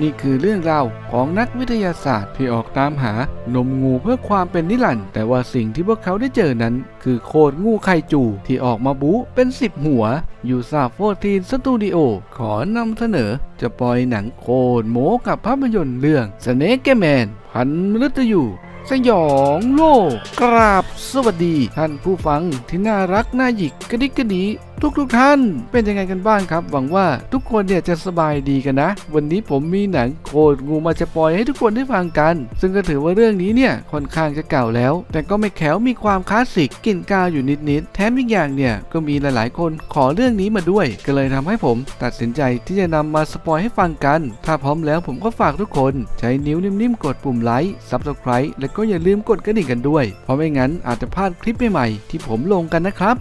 นี่คือเรื่องราวของนักวิทยาศาสตร์ที่ออกตามหานมงูเพื่อความเป็นนิรันดร์แต่ว่าสิ่งที่พวกเขาได้เจอนั้น คือโคดงูไคจูที่ออกมาบู๊เป็นสิบหัวอยู่ซาโฟทีนสตูดิโอขอนำเสนอ จะปล่อยหนังโคดโมกับภาพยนตร์เรื่องสเนกแกแมนพันมฤตยูสยองโลกกราบสวัสดี ท่านผู้ฟังที่น่ารักน่าหยิกกระดิกกระดี ทุกทุกๆท่านเป็นยังไงกันบ้างครับ หวังว่าทุกคนเนี่ยจะสบายดีกันนะ วันนี้ผมมีหนังโคตรงูมาจะปล่อยให้ทุกคนได้ฟังกัน ซึ่งก็ถือว่าเรื่องนี้เนี่ยค่อนข้างจะเก่าแล้ว แต่ก็ไม่แขวมีความคลาสสิกกลิ่นกาวอยู่นิดๆแถมอีกอย่างเนี่ยก็มีหลายๆ คนขอเรื่องนี้มาด้วย ก็เลยทำให้ผม ตัดสินใจที่จะนำมาสปอยให้ฟังกัน ถ้าพร้อมแล้วผมก็ฝากทุกคน ใช้นิ้วนิ่มๆกดปุ่มไลค์ Subscribe และก็อย่าลืมกดกระดิ่งกันด้วย เพราะไม่งั้นอาจจะพลาดคลิปใหม่ๆที่ผมลงกันนะครับ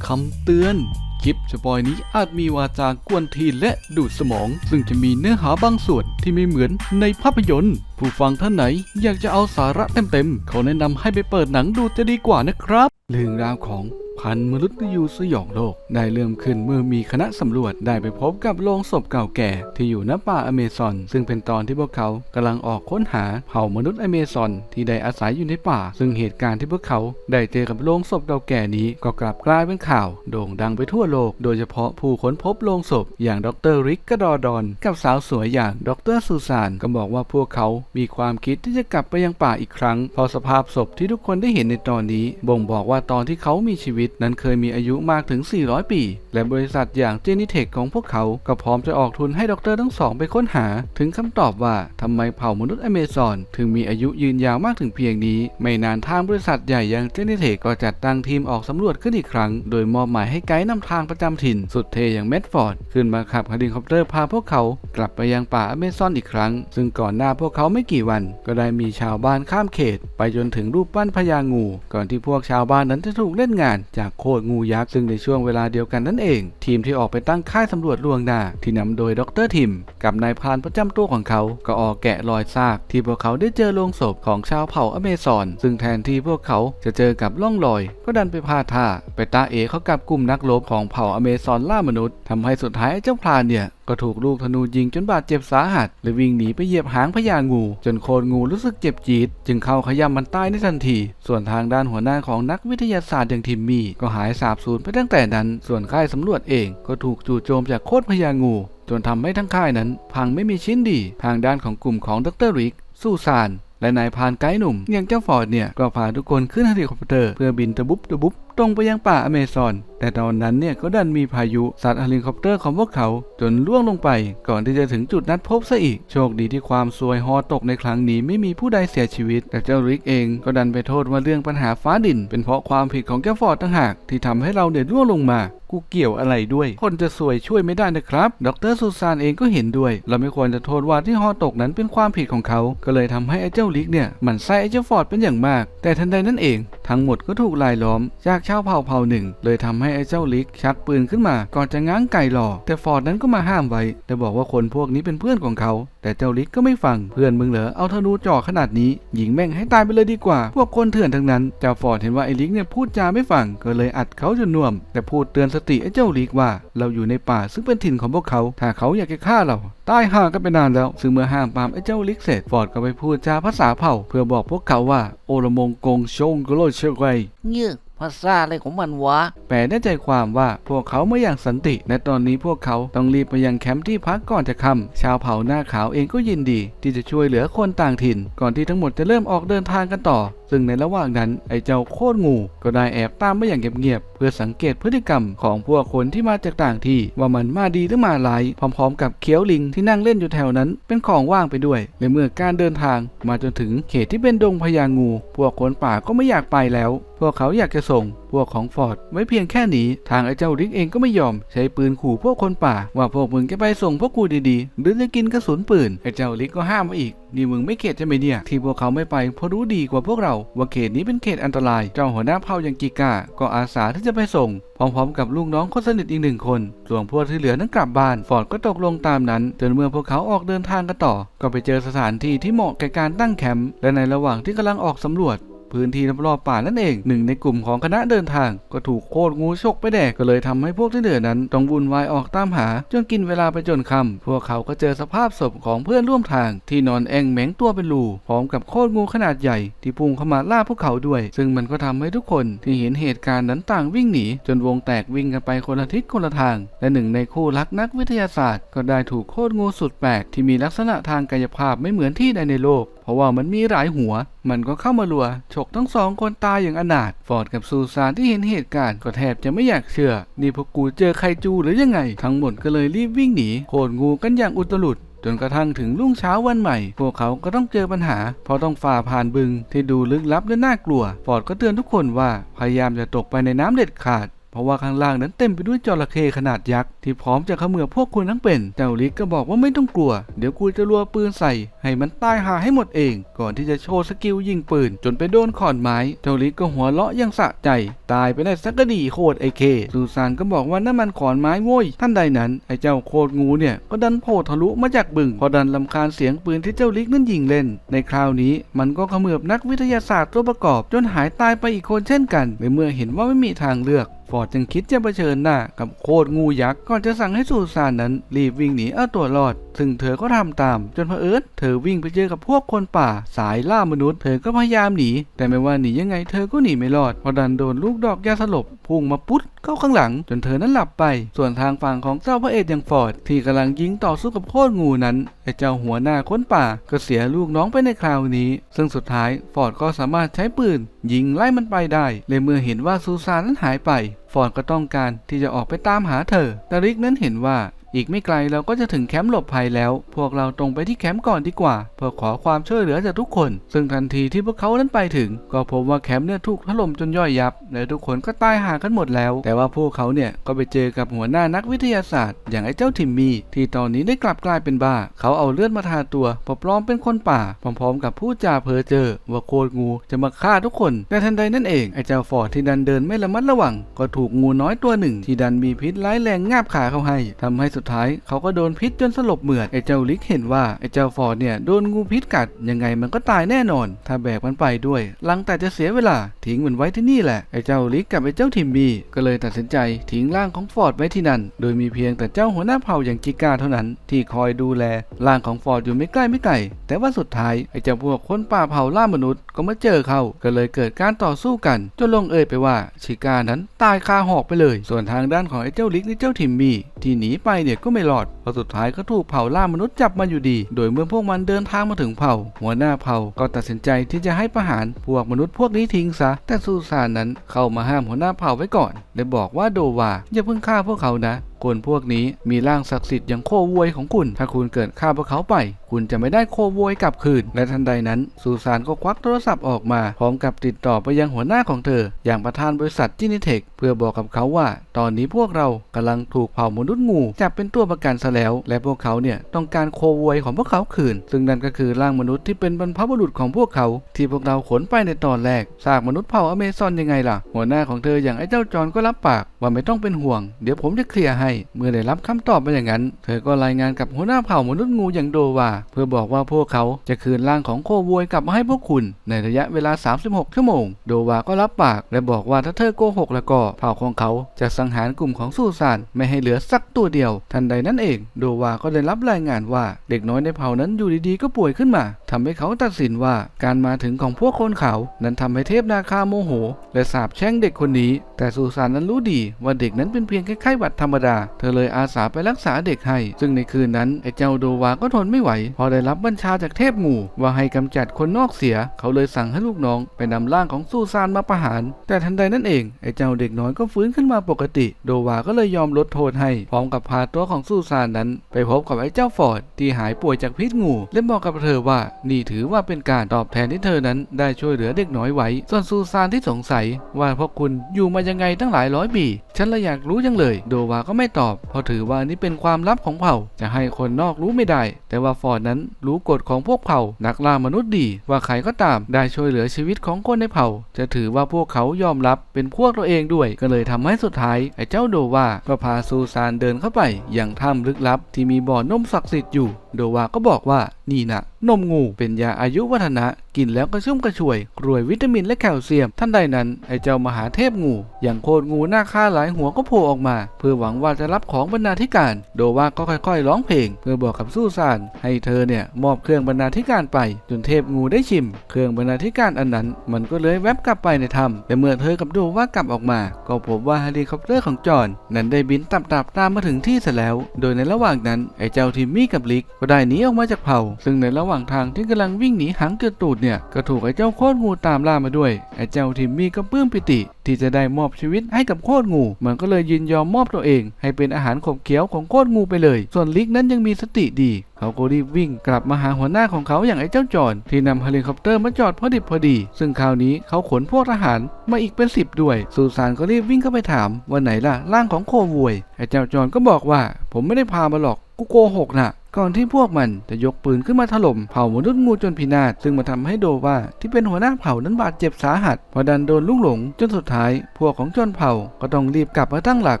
คำเตือน คลิปสปอยนี้อาจมีวาจากวนทีและดูดสมอง ซึ่งจะมีเนื้อหาบางส่วนที่ไม่เหมือนในภาพยนตร์ ผู้ฟังท่านไหนอยากจะเอาสาระเต็มๆเขาแนะนำให้ไปเปิดหนังดูจะดีกว่านะครับ เรื่องราวของ พันมนุษย์ยูสยองโลก ได้เริ่มขึ้นเมื่อมีคณะสำรวจได้ไปพบกับโลงศพเก่าแก่ที่อยู่ณป่าอเมซอน ซึ่งเป็นตอนที่พวกเขากำลังออกค้นหาเผ่ามนุษย์อเมซอนที่ได้อาศัยอยู่ในป่า ซึ่งเหตุการณ์ที่พวกเขาได้เจอกับโลงศพเก่าแก่นี้ก็กลับกลายเป็นข่าว โด่งดังไปทั่วโลก โดยเฉพาะผู้ค้นพบโลงศพ อย่างดรริกกระดอดอนกับสาวสวยอย่างดรซูซานก็บอกว่าพวกเขามีความคิดที่จะกลับไปยังป่าอีกครั้งเพราะสภาพศพที่ทุกคนได้เห็นในตอนนี้ บ่งบอกว่าตอนที่เขามีชีวิตนั้นเคยมีอายุมากถึง 400 ปี และบริษัทอย่างเจนิเทคของพวกเขาก็พร้อมจะออกทุนให้ดรทั้งสองไปค้นหา ถึงคำตอบว่าทำไมเผ่ามนุษย์อเมซอนถึงมีอายุยืนยาวมากถึงเพียงนี้ ไม่นานทางบริษัทใหญ่อย่างเจนิเทคก็จัดตั้งทีมออกสำรวจขึ้นอีกครั้ง โดยมอบหมายให้ไกด์นำทางประจำถิ่น สุดเทอย่างเมดฟอร์ดขึ้นมาขับเฮลิคอปเตอร์พาพวกเขากลับไปยังป่าอเมซอนอีกครั้ง ซึ่งก่อนหน้าพวกเขาไม่กี่วัน ก็ได้มีชาวบ้านข้ามเขต ไปจนถึงรูปปั้นพญางู ก่อนที่พวกชาวบ้านนั้นจะถูกเล่นงานจากโคดงูยักษ์ซึ่งในช่วงเวลาเดียวกันนั่นเอง ทีมที่ออกไปตั้งค่ายสำรวจลวงหน้าที่นำโดยดรทิม กับนายพรานประจำตัวของเขาก็ออกแกะรอยซาก ที่พวกเขาได้เจอโลงศพของชาวเผ่าอเมซอน ซึ่งแทนที่พวกเขาจะเจอกับล่องลอย ก็ดันไปพลาดท่า ไปตาเอเขากับกลุ่มนักรบของเผ่าอเมซอนล่ามนุษย์ทำให้สุดท้ายเจ้าพรานเนี่ย ก็ถูกลูกธนูยิงจนบาดเจ็บสาหัสและวิ่งหนีไปเหยียบหางพญางู จนโคนงูรู้สึกเจ็บจี๊ดจึงเข้าขย้ำมันตายในทันที ส่วนทางด้านหัวหน้าของนักวิทยาศาสตร์อย่างทิมมี่ก็หายสาบสูญไปตั้งแต่นั้น ส่วนค่ายสำรวจเองก็ถูกจู่โจมจากโคตรพญางู จนทำให้ทั้งค่ายนั้น พังไม่มีชิ้นดี ทางด้านของกลุ่มของดรริกสู้ซานและนายพานไกด์หนุ่มอย่างเจ้าฟอร์ดเนี่ยก็พาทุกคนขึ้นเฮลิคอปเตอร์เพื่อบินตะบุบตะบุบตรงไปยังป่าอเมซอน แต่ตอนนั้นเนี่ยก็ดันมีพายุสัตว์เฮลิคอปเตอร์ของพวกเขาจนล่วงลงไป ก่อนที่จะถึงจุดนัดพบซะอีก โชคดีที่ความซวยฮอตกในครั้งนี้ไม่มีผู้ใดเสียชีวิต แต่เจ้าริกเองก็ดันไปโทษว่าเรื่องปัญหาฟ้าดิน เป็นเพราะความผิดของแกฟอร์ดต่างหากที่ทำให้เราเดือดร่วงลงมากูเกี่ยวอะไรด้วย คนจะสวยช่วยไม่ได้นะครับ ดรซูซานเองก็เห็นด้วย เราไม่ควรจะโทษว่าที่ฮอตกนั้นเป็นความผิดของเขา ก็เลยทำให้ไอ้เจ้าลิกเนี่ยหมันไส้ไอ้เจ้าฟอร์ดเป็นอย่างมาก แต่ทันใดนั้นเอง ทั้งหมดก็ถูกลายล้อมจากชาวเผ่าเผ่าหนึ่ง เลยทำให้ไอ้เจ้าลิกชักปืนขึ้นมา ก่อนจะง้างไก่หล่อแต่ฟอร์ดนั้นก็มาห้ามไว้แต่บอกว่าคนพวกนี้เป็นเพื่อนของเขา แต่เจ้าลิกก็ไม่ฟังเพื่อนมึงเหรอเอาธนูจ่อขนาดนี้ยิงแม่งให้ตายไปเลยดีกว่า พวกคนเถื่อนทั้งนั้นเจ้าฟอร์ดเห็นว่าไอ้ลิกเนี่ยพูดจาไม่ฟังก็เลยอัดเขาจนน่วม แต่พูดเตือนสติไอ้เจ้าลิกว่า เราอยู่ในป่าซึ่งเป็นถิ่นของพวกเขา ถ้าเขาอยากจะฆ่าเราตายห่ากันไปนานแล้ว ซึ่งเมื่อห้ามปามไอ้เจ้าลิกเสร็จฟอร์ดก็ไปพูดจาภาษาเผ่า เพื่อบอกพวกเขาว่า โอละมงกงชงกโลเชกไวเงี้ย ภาษาอะไรของมันวะ แปลได้ใจความว่าพวกเขาไม่อย่างสันติ และตอนนี้พวกเขาต้องรีบไปยังแคมป์ที่พักก่อนจะค่ำชาวเผ่าหน้าขาวเองก็ยินดี ที่จะช่วยเหลือคนต่างถิ่น ก่อนที่ทั้งหมดจะเริ่มออกเดินทางกันต่อ ซึ่งในระหว่างนั้นไอ้เจ้าโคตรงูก็ได้แอบตามมาอย่างเงียบๆเพื่อสังเกตพฤติกรรมของพวกคนที่มาจากต่างที่ว่ามันมาดีหรือมาร้ายพร้อมๆ กับเคี้ยวลิงที่นั่งเล่นอยู่แถวนั้น เป็นของว่างไปด้วยและเมื่อการเดินทางมาจนถึงเขตที่เป็นดงพญางู พวกคนป่าก็ไม่อยากไปแล้ว พวกเขาอยากจะส่ง พวกของฟอร์ดไว้เพียงแค่นี้ ทางไอ้เจ้าริกเองก็ไม่ยอม ใช้ปืนขู่พวกคนป่า ว่าพวกมึงจะไปส่งพวกกูดีๆ หรือจะกินกระสุนปืนไอ้เจ้าริกก็ห้ามมาอีกนี่มึงไม่เขตใช่ไหมเนี่ย ที่พวกเขาไม่ไปเพราะรู้ดีกว่าพวกเราว่าเขตนี้เป็นเขตอันตราย เจ้าหัวหน้าเผ่าย่างกิกาก็อาสาที่จะไปส่ง พร้อมๆ กับลูกน้องคนสนิทอีกหนึ่งคน ส่วนพวกที่เหลือนั้นกลับบ้าน ฟอร์ดก็ตกลงตามนั้นจนเมื่อพวกเขาออกเดินทางกันต่อ ก็ไปเจอสถานที่ที่เหมาะแก่การตั้งแคมป์และในระหว่างที่กำลังออกสำรวจ พื้นที่รอบๆป่านั่นเองหนึ่งในกลุ่มของคณะเดินทาง ก็ถูกโคตรงูฉกไปแดกก็เลยทำให้พวกที่เหลือนั้น ต้องวุ่นวายออกตามหาจนกินเวลาไปจนค่ำพวกเขาก็เจอสภาพศพของเพื่อนร่วมทาง ที่นอนแองแหมงตัวเป็นรูพร้อมกับโคตรงูขนาดใหญ่ที่พุ่งเข้ามาล่าพวกเขาด้วย ซึ่งมันก็ทำให้ทุกคนที่เห็นเหตุการณ์นั้นต่างวิ่งหนีจนวงแตกวิ่งกันไปคนละทิศคนละทาง และหนึ่งในคู่รักนักวิทยาศาสตร์ ก็ได้ถูกโคตรงูสุดแปลกที่มีลักษณะทางกายภาพไม่เหมือนที่ใดในโลก ราะว่ามันมีหลายหัว มันก็เข้ามาลัว ฉกทั้งสองคนตายอย่างอนาถ ฟอร์ดกับซูซานที่เห็นเหตุการณ์ก็แทบจะไม่อยากเชื่อ นี่พวกกูเจอไคจูหรือยังไง ทั้งหมดก็เลยรีบวิ่งหนี โคตรงูกันอย่างอุตลุดจนกระทั่งถึงรุ่งเช้าวันใหม่ พวกเขาก็ต้องเจอปัญหา เพราะต้องฝ่าผ่านบึงที่ดูลึกลับและน่ากลัว ฟอร์ดก็เตือนทุกคนว่าพยายามจะตกไปในน้ำเด็ดขาด เพราะว่าข้างล่างนั้นเต็มไปด้วยจระเข้ขนาดยักษ์ที่พร้อมจะขมือพวกคุณทั้งเป็น เจ้าลิกก็บอกว่าไม่ต้องกลัว เดี๋ยวกูจะรัวปืนใส่ ให้มันตายหาให้หมดเอง ก่อนที่จะโชว์สกิลยิงปืน จนไปโดนขอนไม้ เจ้าลิกก็หัวเราะยังสะใจ ตายไปได้สักกดีโคตรไอเคซูซานก็บอกว่านั่นมันขอนไม้โว้ยท่านใดนั้นไอเจ้าโคตรงูเนี่ยก็ดันโผล่ทะลุมาจากบึง พอดันลำคาญเสียงปืนที่เจ้าลิกนั้นยิงเล่น ในคราวนี้มันก็ขมือบนักวิทยาศาสตร์ตัวประกอบ จนหายตายไปอีกคนเช่นกันในเมื่อเห็นว่าไม่มีทางเลือกฟอร์ดจึงคิดจะเผชิญหน้ากับโคตรงูยักษ์ก่อนจะสั่งให้ซูซานนั้นรีบวิ่งหนีเอาตัวรอด ซึ่งเธอก็ทำตาม จนเผอิญเธอวิ่งไปเจอกับพวกคนป่าสายล่ามนุษย์ เธอก็พยายามหนี แต่ไม่ว่าหนียังไงเธอก็หนีไม่รอดเพราะดันโดนลูกดอกยาสลบพุ่งมาปุ๊ดเข้าข้างหลัง จนเธอนั้นหลับไป ส่วนทางฝั่งของเจ้าพระเอกอย่างฟอร์ดที่กำลังยิงต่อสู้กับโคตรงูนั้นไอ้เจ้าหัวหน้าค้นป่าก็เสียลูกน้องไปในคราวนี้ ซึ่งสุดท้ายฟอร์ดก็สามารถใช้ปืน ยิงไล่มันไปได้เลยเมื่อเห็นว่าซูซานนั้นหายไป ฟอร์ดก็ต้องการที่จะออกไปตามหาเธอ แต่ริกนั้นเห็นว่า อีกไม่ไกลเราก็จะถึงแคมป์หลบภัยแล้ว พวกเราตรงไปที่แคมป์ก่อนดีกว่า เพื่อขอความช่วยเหลือจากทุกคน ซึ่งทันทีที่พวกเขานั้นไปถึง ก็พบว่าแคมป์เนี่ยถูกถล่มจนย่อยยับ และทุกคนก็ตายหากันหมดแล้ว แต่ว่าพวกเขาเนี่ยก็ไปเจอกับหัวหน้านักวิทยาศาสตร์ อย่างไอ้เจ้าทิมมี่ที่ตอนนี้ได้กลับกลายเป็นบ้า เขาเอาเลือดมาทาตัวปลอมเป็นคนป่า พร้อมๆ กับผู้จ่าเพอเจอว่าโคตรงูจะมาฆ่าทุกคนแต่ทันใดนั่นเองไอ้เจ้าฟอร์ดที่ดันเดินไม่ระมัดระวัง ก็ถูกงูน้อยตัวหนึ่ง ที่ดันมีพิษร้ายแรงงาบขาเขาให้ทำให้สุดท้ายเขาก็โดนพิษจนสลบเหมือดไอ้เจ้าลิกเห็นว่าไอ้เจ้าฟอร์ดเนี่ยโดนงูพิษกัดยังไงมันก็ตายแน่นอน ถ้าแบกมันไปด้วย หลังแต่จะเสียเวลาทิ้งมันไว้ที่นี่แหละไอ้เจ้าลิกกับไอ้เจ้าทิมมี่ก็เลยตัดสินใจทิ้งร่างของฟอร์ดไว้ที่นั่น โดยมีเพียงแต่เจ้าหัวหน้าเผ่าอย่างกิก้าเท่านั้นที่คอยดูแลร่างของฟอร์ดอยู่ไม่ใกล้ไม่ไกลแต่ว่าสุดท้ายไอ้เจ้าพวกคนป่าเผ่าล่ามนุษย์ก็มาเจอเขาก็เลยเกิดการต่อสู้กันจนลงเอยไปว่าชิก้านั้นตายคาหอกไปเลย ส่วนทางด้านของไอ้เจ้าลิกและเจ้าทิมมี่ที่หนีไปเนี่ยก็ไม่รอดพอสุดท้ายก็ถูกเผ่าล่ามนุษย์จับมาอยู่ดี โดยเมื่อพวกมันเดินทางมาถึงเผ่า หัวหน้าเผ่าก็ตัดสินใจที่จะให้ประหารพวกมนุษย์พวกนี้ทิ้งซะ แต่ซูซานนั้นเข้ามาห้ามหัวหน้าเผ่าไว้ก่อน และบอกว่าโดวาอย่าเพิ่งฆ่าพวกเขานะ คนพวกนี้มีร่างศักดิ์สิทธิ์อย่างโคโวยของคุณ ถ้าคุณเกิดฆ่าพวกเขาไป คุณจะไม่ได้โคโวยกลับคืน และทันใดนั้นซูซานก็ควักโทรศัพท์ออกมา พร้อมกับติดต่อไปยังหัวหน้าของเธอ อย่างประธานบริษัทจินิเทคเพื่อบอกกับเขาว่า ตอนนี้พวกเรากำลังถูกเผ่ามนุษย์งูจับเป็นตัวประกันซะแล้ว และพวกเขาเนี่ยต้องการโคโวยของพวกเขาคืน ซึ่งนั่นก็คือร่างมนุษย์ที่เป็นบรรพบุรุษของพวกเขา ที่พวกเราขนไปในตอนแรกซากมนุษย์เผ่าอเมซอนยังไงล่ะ หัวหน้าของเธออย่างไอ้เจ้าจอนก็รับปากว่าไม่ต้องเป็นห่วง เดี๋ยวผมจะเคลียร์ให้เมื่อได้รับคำตอบมาอย่างนั้น เธอก็รายงานกับหัวหน้าเผ่ามนุษย์งูอย่างโดวาเพื่อบอกว่าพวกเขาจะคืนร่างของโคโวยกลับมาให้พวกคุณ ในระยะเวลา 36 ชั่วโมง โดวาก็รับปาก และบอกว่าถ้าเธอโกหกแล้วก็เผ่าของเขาจะสังหารกลุ่มของซูซานไม่ให้เหลือสักตัวเดียว ทันใดนั้นเอง โดวาก็ได้รับรายงานว่า เด็กน้อยในเผ่านั้นอยู่ดีๆก็ป่วยขึ้นมาทำให้เขาตัดสินว่าการมาถึงของพวกคนเขา นั้นทำให้เทพนาคาโมโห และสาปแช่งเด็กคนนี้ แต่ซูซานนั้นรู้ดีว่าเด็กนั้นเป็นเพียงแค่ไข้หวัดธรรมดาเธอเลยอาสาไปรักษาเด็กให้ ซึ่งในคืนนั้นไอ้เจ้าโดวาก็ทนไม่ไหว พอได้รับบัญชาจากเทพงูว่าให้กำจัดคนนอกเสีย เขาเลยสั่งให้ลูกน้องไปนำร่างของซูซานมาประหาร แต่ทันใดนั้นเองไอ้เจ้าเด็กน้อยก็ฟื้นขึ้นมาปกติ โดวาก็เลยยอมลดโทษให้ พร้อมกับพาตัวของซูซานนั้น ไปพบกับไอ้เจ้าฟอร์ดที่หายป่วยจากพิษงู และบอกกับเธอว่านี่ถือว่าเป็นการตอบแทนที่เธอนั้นได้ช่วยเหลือเด็กน้อยไว้ ส่วนซูซานที่สงสัยว่าพวกคุณอยู่มายังไงตั้งหลายร้อยปี ฉันเลยอยากรู้จังเลย โดวาก็ไม่ตอบ เพราะถือว่านี่เป็นความลับของเผ่า จะให้คนนอกรู้ไม่ได้ แต่ว่าฟอร์ดนั้นรู้กฎของพวกเผ่า นักล่ามนุษย์ดี ว่าใครก็ตามได้ช่วยเหลือชีวิตของคนในเผ่า จะถือว่าพวกเขายอมรับเป็นพวกตัวเองด้วย ก็เลยทำให้สุดท้ายไอ้เจ้าโดวาก็พาซูซานเดินเข้าไป อย่างถ้ำลึกลับที่มีบ่อนมศักดิ์สิทธิ์อยู่ โดวาก็บอกว่า นี่นะนมงูเป็นยาอายุวัฒนะ กินแล้วกระชุ่มกระชวยรวยวิตามินและแคลเซียม ท่านใดนั้นไอเจ้ามหาเทพงู อย่างโคตรงูหน้าค่าหลายหัวก็โผล่ออกมา เพื่อหวังว่าจะรับของบรรณาธิการ โดว่าก็ค่อยๆ ร้องเพลง เพื่อบอกกับสู้ซานให้เธอเนี่ยมอบเครื่องบรรณาธิการไป จนเทพงูได้ชิม เครื่องบรรณาธิการอันนั้น มันก็เลยแวบกลับไปในถ้ำแต่เมื่อเธอกับโดว่ากลับออกมา ก็พบว่าเฮลิคอปเตอร์ของจอห์นนั้นได้บินตับๆตามมาถึงที่เสร็จแล้ว โดยในระหว่างนั้นไอเจ้าทิมมี่กับลิกก็ได้หนีออกมาจากเผ่าซึ่งในระหว่างทางที่กำลังวิ่งหนีหางเกือตูดเนี่ยก็ถูกไอ้เจ้าโคตรงูตามล่ามาด้วย ไอ้เจ้าทิมมี่ก็ปลื้มปิติ ที่จะได้มอบชีวิตให้กับโคตรงู มันก็เลยยินยอมมอบตัวเอง ให้เป็นอาหารขบเคี้ยวของโคตรงูไปเลย ส่วนลิกนั้นยังมีสติดี เขาก็รีบวิ่งกลับมาหาหัวหน้าของเขาอย่างไอ้เจ้าจอนที่นำเฮลิคอปเตอร์มาจอดพอดิบพอดี ซึ่งคราวนี้เขาขนพวกทหารมาอีกเป็นสิบด้วยซูซานก็รีบวิ่งเข้าไปถามว่าไหนล่ะร่างของโควยไอ้เจ้าจอนก็บอกว่า ผมไม่ได้พามาหรอกกูโกหกน่ะ ก่อนที่พวกมันจะยกปืนขึ้นมาถล่มเผ่ามนุษย์งูจนพินาศซึ่งมาทำให้โดว่าที่เป็นหัวหน้าเผ่านั้นบาดเจ็บสาหัสพอดันโดนลุกหลง จนสุดท้าย พวกของชนเผ่าก็ต้องรีบกลับมาตั้งหลัก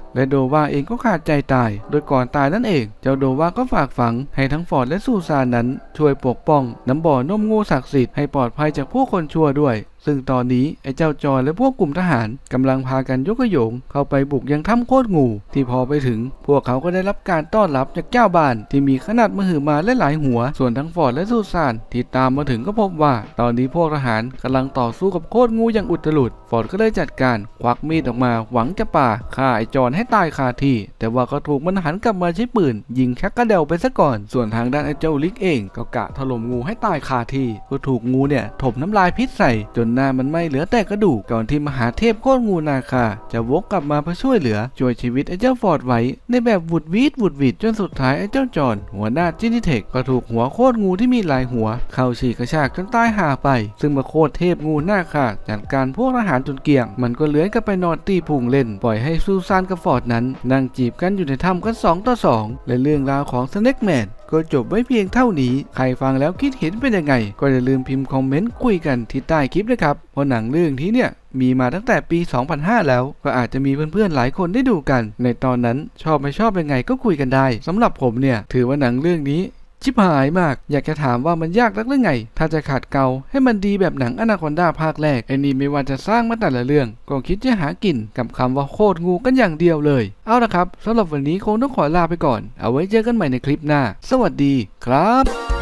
และโดว่าเองก็ขาดใจตาย โดยก่อนตายนั่นเอง เจ้าโดว่าก็ฝากฝังให้ทั้งฟอร์ดและซูซานนั้น ช่วยปกป้อง น้ำบ่อนมงูศักดิ์สิทธิ์ให้ปลอดภัยจากพวกคนชั่วด้วยซึ่งตอนนี้ไอ้เจ้าจอยและพวกกลุ่มทหารกำลังพากันยกกระโยง เข้าไปบุกยังถ้ำโคตรงู ที่พอไปถึง พวกเขาก็ได้รับการต้อนรับจากเจ้าบ้านที่มีขนาดมหึมาและหลายหัว ส่วนทั้งฟอร์ดและซูซานที่ตามมาถึงก็พบว่า ตอนนี้พวกทหารกำลังต่อสู้กับโคตรงูอย่างอุตลุด ฟอร์ดก็เลยจัดการควักมีดออกมาหวังจะป่าฆ่าไอจอนให้ตายคาที่ แต่ว่าก็ถูกมันหันกลับมาใช้ปืน ยิงชักกระเดวไปซะก่อน ส่วนทางด้านไอเจ้าลิกเองก็กะถล่มงูให้ตายคาที่ ก็ถูกงูเนี่ยถมน้ำลายพิษใส่ จนหน้ามันไม่เหลือแต่กระดูกก่อนที่มหาเทพโคตรงูนาคาจะวกกลับมาเพื่อช่วยเหลือช่วยชีวิตไอเจ้าฟอร์ดไว้ในแบบวุดวีดวุดวิดจนสุดท้ายไอเจ้าจอนหัวหน้าจินิเทคก็ถูกหัวโคตรงูที่มีหลายหัว เข้าฉีกกระชากจนตายห่าไป ซึ่งมาโคตรเทพงูหน้าคาจัดการพวกทหารจนเกลี้ยง มันก็เลื้อยกับไปนอนตีพุงเล่น ปล่อยให้ซูซานกับฟอร์ดนั้นนั่งจีบกันอยู่ในถ้ำกัน2ต่อ2และเรื่องราวของสเน็กแมนก็จบไว้เพียงเท่านี้ ใครฟังแล้วคิดเห็นเป็นยังไง ก็อย่าลืมพิมพ์คอมเมนต์คุยกันที่ใต้คลิปนะครับ เพราะหนังเรื่องนี้เนี่ย มีมาตั้งแต่ปี 2005 แล้ว ก็อาจจะมีเพื่อนๆหลายคนได้ดูกัน ในตอนนั้นชอบไม่ชอบยังไงก็คุยกันได้สำหรับผมเนี่ยถือว่าหนังเรื่องนี้ชิบหายมาก อยากจะถามว่ามันยากนักหรือไง ถ้าจะขาดเกาให้มันดีแบบหนังอนาคอนดาภาคแรกไอ้นี่ไม่ว่าจะสร้างมาแต่ละเรื่อง ก็คิดจะหากินกับคำว่าโคตรงูกันอย่างเดียวเลย เอาละครับสำหรับวันนี้คงต้องขอลาไปก่อน เอาไว้เจอกันใหม่ในคลิปหน้า สวัสดีครับ